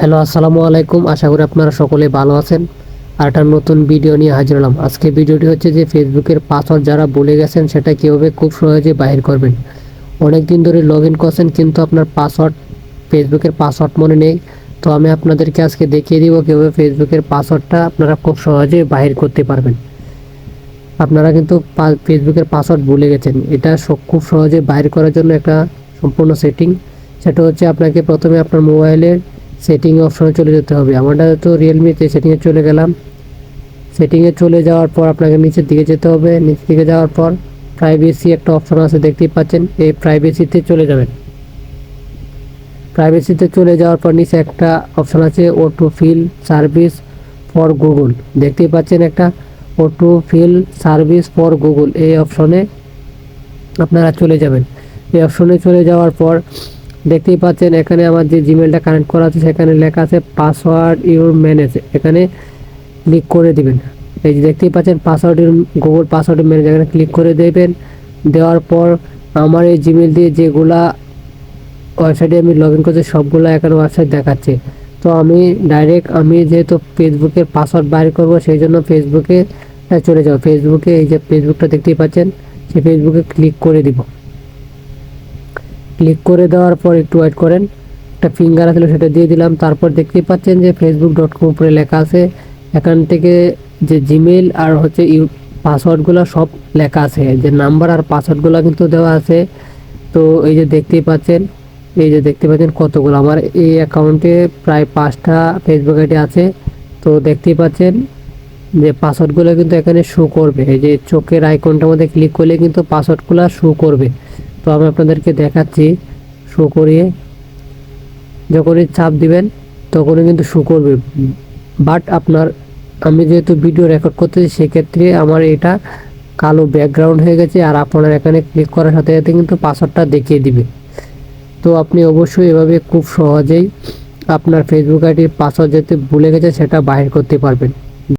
Hello, আসসালামু আলাইকুম। আশা করি আপনারা সকলে ভালো আছেন। আর একটা নতুন ভিডিও নিয়ে হাজির হলাম। আজকে ভিডিওটি হচ্ছে যে ফেসবুকের পাসওয়ার্ড যারা বলে গেছেন, সেটা কীভাবে খুব সহজে বাহির করবেন। অনেক দিন ধরে লগ ইন করছেন, কিন্তু আপনার পাসওয়ার্ড, ফেসবুকের পাসওয়ার্ড মনে নেই। তো আমি আপনাদেরকে আজকে দেখিয়ে দিব কীভাবে ফেসবুকের পাসওয়ার্ডটা আপনারা খুব সহজে বাহির করতে পারবেন। আপনারা কিন্তু ফেসবুকের পাসওয়ার্ড ভুলে গেছেন। এটা খুব সহজে বাইর করার জন্য একটা সম্পূর্ণ সেটিং। সেটা হচ্ছে আপনাকে প্রথমে আপনার মোবাইলের সেটিং অপশনে চলে যেতে হবে। আমারটা তো রিয়েলমিতে সেটিংয়ে চলে গেলাম। সেটিংয়ে চলে যাওয়ার পর আপনাকে নিচের দিকে যেতে হবে। নিচের দিকে যাওয়ার পর প্রাইভেসি একটা অপশন আছে, দেখতেই পাচ্ছেন। এই প্রাইভেসিতে চলে যাবেন। প্রাইভেসিতে চলে যাওয়ার পর নিচে একটা অপশন আছে auto fill service for Google দেখতেই পাচ্ছেন একটা auto fill service for Google এই অপশনে আপনারা চলে যাবেন। এই অপশনে চলে যাওয়ার পর দেখতেই পাচ্ছেন, এখানে আমার যে জিমেলটা কানেক্ট করা আছে, সেখানে লেখা আছে পাসওয়ার্ড ইউর ম্যানেজ এখানে ক্লিক করে দিবেন। এই যে দেখতেই পাচ্ছেন পাসওয়ার্ড গুগল পাসওয়ার্ড ম্যানেজ এখানে ক্লিক করে দেবেন। দেওয়ার পর আমার এই জিমেল দিয়ে যেগুলা ওয়েবসাইটে আমি লগ ইন করছি, সবগুলো এখানে ওয়েবসাইট দেখাচ্ছে। তো আমি ডাইরেক্ট আমি যেহেতু ফেসবুকের পাসওয়ার্ড বাইর করব, সেই জন্য ফেসবুকে চলে যাব। ফেসবুকে এই যে ফেসবুকটা দেখতেই পাচ্ছেন, সেই ফেসবুকে ক্লিক করে দিব। ক্লিক করে দেওয়ার পর একটু ওয়েট করেন। একটা ফিঙ্গার আসলে সেটা দিয়ে দিলাম। তারপর দেখতেই পাচ্ছেন যে ফেসবুক ডট কম উপরে লেখা আছে। এখান থেকে যে জিমেল আর হচ্ছে ইউ পাসওয়ার্ডগুলো সব লেখা আছে। যে নাম্বার আর পাসওয়ার্ডগুলো কিন্তু দেওয়া আছে। তো এই যে দেখতেই পাচ্ছেন, এই যে দেখতে পাচ্ছেন কতগুলো। আমার এই অ্যাকাউন্টে প্রায় পাঁচটা ফেসবুক আইডি আছে। তো দেখতেই পাচ্ছেন যে পাসওয়ার্ডগুলো কিন্তু এখানে শো করবে। এই যে চোখের আইকনটার মধ্যে ক্লিক করলে কিন্তু পাসওয়ার্ডগুলো শো করবে। তো আমি আপনাদেরকে দেখাচ্ছি শো করিয়ে। যখনই চাপ দিবেন, তখনই কিন্তু শো করবে। বাট আপনার, আমি যেহেতু ভিডিও রেকর্ড করতেছি, সেক্ষেত্রে আমার এটা কালো ব্যাকগ্রাউন্ড হয়ে গেছে, আর আপনার এখানে ক্লিক করার সাথে সাথে কিন্তু পাসওয়ার্ডটা দেখিয়ে দিবে। তো আপনি অবশ্যই এভাবে খুব সহজেই আপনার ফেসবুক আইডির পাসওয়ার্ড যেতে ভুলে গেছে সেটা বাইর করতে পারবেন।